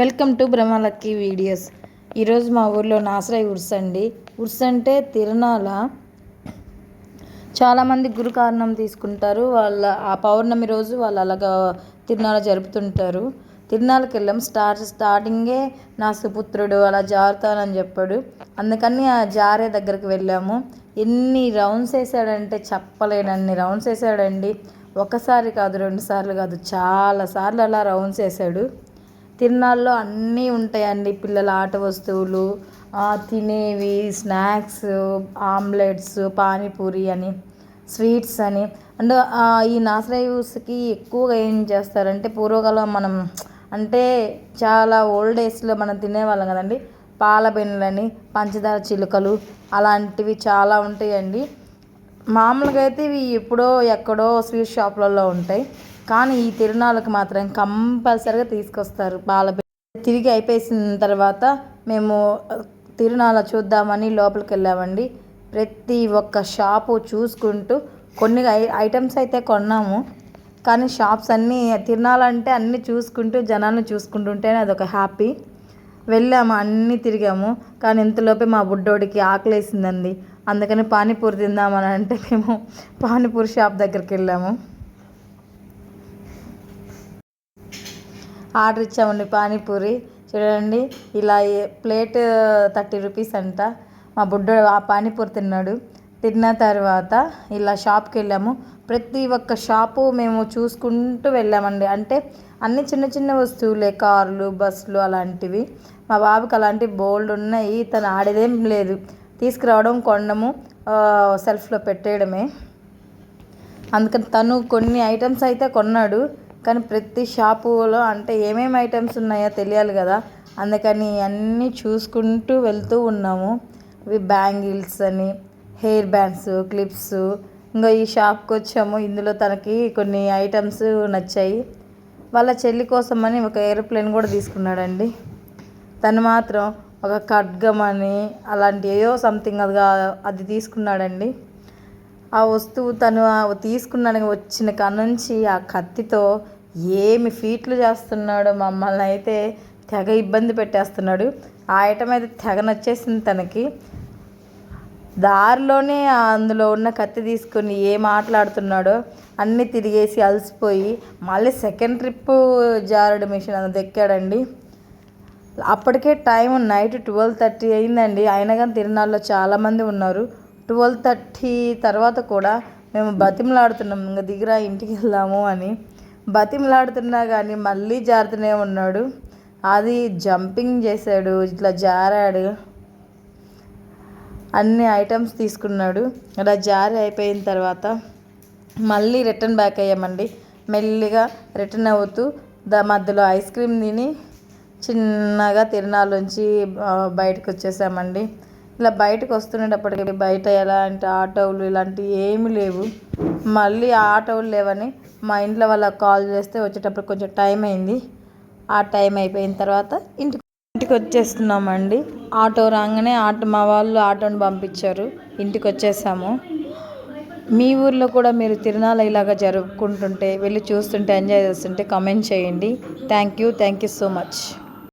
Welcome to బ్రహ్మలక్కి videos. ఈరోజు మా ఊర్లో నాసరాయి ఉర్స్ అండి. ఉర్స్ అంటే తిరునాల చాలామంది గురు కారణం తీసుకుంటారు. వాళ్ళ ఆ పౌర్ణమి రోజు వాళ్ళు అలాగా తిరునాళ జరుపుతుంటారు. తిరునాళ్ళకి వెళ్ళాం. స్టార్ స్టార్టింగే నా సుపుత్రుడు అలా జారుతానని చెప్పాడు. అందుకని ఆ జారే దగ్గరికి వెళ్ళాము. ఎన్ని రౌండ్స్ వేసాడంటే చెప్పలేనన్ని రౌండ్స్ వేసాడండి. ఒకసారి కాదు రెండు సార్లు కాదు చాలా సార్లు అలా రౌండ్స్ వేసాడు. తిరునాళ్ళలో అన్నీ ఉంటాయండి పిల్లల ఆట వస్తువులు. తినేవి స్నాక్స్ ఆమ్లెట్స్ పానీపూరి అని స్వీట్స్ అని. అండ్ ఈ నాసరాయి ఎక్కువగా ఏం చేస్తారంటే పూర్వకాలం మనం అంటే చాలా ఓల్డ్ డేస్లో మనం తినేవాళ్ళం కదండి. పాల బెన్నులని పంచదార చిలుకలు అలాంటివి చాలా ఉంటాయండి. మామూలుగా అయితే ఇవి ఎప్పుడో ఎక్కడో స్వీట్ షాప్లలో ఉంటాయి. కానీ ఈ తిరునాళ్ళకి మాత్రం కంపల్సరిగా తీసుకొస్తారు. పాల తిరిగి అయిపోయిన తర్వాత మేము తిరునాళ్ళ చూద్దామని లోపలికి వెళ్ళామండి ప్రతి ఒక్క షాపు చూసుకుంటూ కొన్ని ఐటమ్స్ అయితే కొన్నాము. కానీ షాప్స్ అన్నీ తిరునాళ్ళంటే అన్నీ చూసుకుంటూ జనాలను చూసుకుంటుంటేనే అదొక హ్యాపీ. వెళ్ళాము అన్నీ తిరిగాము. కానీ ఇంతలోపే మా బుడ్డోడికి ఆకలేసిందండి. అందుకని పానీపూరి తిందామని అంటే మేము పానీపూరి షాప్ దగ్గరికి వెళ్ళాము. ఆర్డర్ ఇచ్చామండి పానీపూరి. చూడండి ఇలా ప్లేట్ థర్టీ రూపీస్ అంట. మా బుడ్డోడు ఆ పానీపూరి తిన్నాడు. తిన్న తర్వాత ఇలా షాప్కి వెళ్ళాము. ప్రతి ఒక్క షాపు మేము చూసుకుంటూ వెళ్ళామండి. అంటే అన్ని చిన్న చిన్న వస్తువులే కార్లు బస్సులు అలాంటివి. మా బాబుకి అలాంటి బోల్డ్ ఉన్నాయి. తను ఆడేదేం లేదు. తీసుకురావడం కొనడము సెల్ఫ్లో పెట్టేయడమే. అందుకని తను కొన్ని ఐటమ్స్ అయితే కొన్నాడు. కానీ ప్రతి షాపులో అంటే ఏమేమి ఐటమ్స్ ఉన్నాయో తెలియాలి కదా. అందుకని అన్నీ చూసుకుంటూ వెళ్తూ ఉన్నాము. ఇవి బ్యాంగిల్స్ అని హెయిర్ బ్యాండ్స్ క్లిప్స్. ఇంకా ఈ షాప్కి వచ్చాము. ఇందులో తనకి కొన్ని ఐటమ్స్ నచ్చాయి. వాళ్ళ చెల్లి కోసమని ఒక ఏరోప్లేన్ కూడా తీసుకున్నాడండి. తను మాత్రం ఒక ఖడ్గం అని అలాంటి ఏదో సంథింగ్ అది అది తీసుకున్నాడండి. ఆ వస్తువు తను తీసుకున్నాడు వచ్చిన నుంచి ఆ కత్తితో ఏమి ఫీట్లు చేస్తున్నాడో మమ్మల్ని అయితే తెగ ఇబ్బంది పెట్టేస్తున్నాడు. ఆ ఐటమ్ అయితే తెగ నచ్చేసింది తనకి. దారిలోనే అందులో ఉన్న కత్తి తీసుకొని ఏం మాట్లాడుతున్నాడో అన్నీ తిరిగేసి అలసిపోయి మళ్ళీ సెకండ్ ట్రిప్ జారుడు మిషన్ అది దెక్కాడండి. అప్పటికే టైం నైట్ ట్వెల్వ్ థర్టీ అయిందండి. అయినా కానీ తిరునాళ్ళలో చాలామంది ఉన్నారు. ట్వెల్వ్ థర్టీ తర్వాత కూడా మేము బతిమలాడుతున్నాం. ఇంకా దిగిరా ఇంటికి వెళ్దాము అని. బతిమలాడుతున్నా కానీ మళ్ళీ జారుతూనే ఉన్నాడు. అది జంపింగ్ చేశాడు. ఇట్లా జారాడు. అన్ని ఐటమ్స్ తీసుకున్నాడు. అలా జారి అయిపోయిన తర్వాత మళ్ళీ రిటర్న్ బ్యాక్ అయ్యామండి. మెల్లిగా రిటర్న్ అవుతూ దా మధ్యలో ఐస్ క్రీమ్ తిని చిన్నగా తిరునాళ్ళుంచి బయటకు వచ్చేసామండి. ఇలా బయటకు వస్తున్నప్పటికీ బయట ఎలాంటి ఆటోలు ఇలాంటివి ఏమి లేవు. మళ్ళీ ఆ ఆటోలు లేవని మా ఇంట్లో వాళ్ళకి కాల్ చేస్తే వచ్చేటప్పుడు కొంచెం టైం అయింది. ఆ టైం అయిపోయిన తర్వాత ఇంటికి ఇంటికి వచ్చేస్తున్నామండి. ఆటో రాగానే ఆటో మా వాళ్ళు ఆటోని పంపించారు. ఇంటికి వచ్చేసాము. మీ ఊర్లో కూడా మీరు తిరునాళ్ళ ఇలాగా జరుపుకుంటుంటే వెళ్ళి చూస్తుంటే ఎంజాయ్ చేస్తుంటే కమెంట్ చేయండి. Thank you thank you so much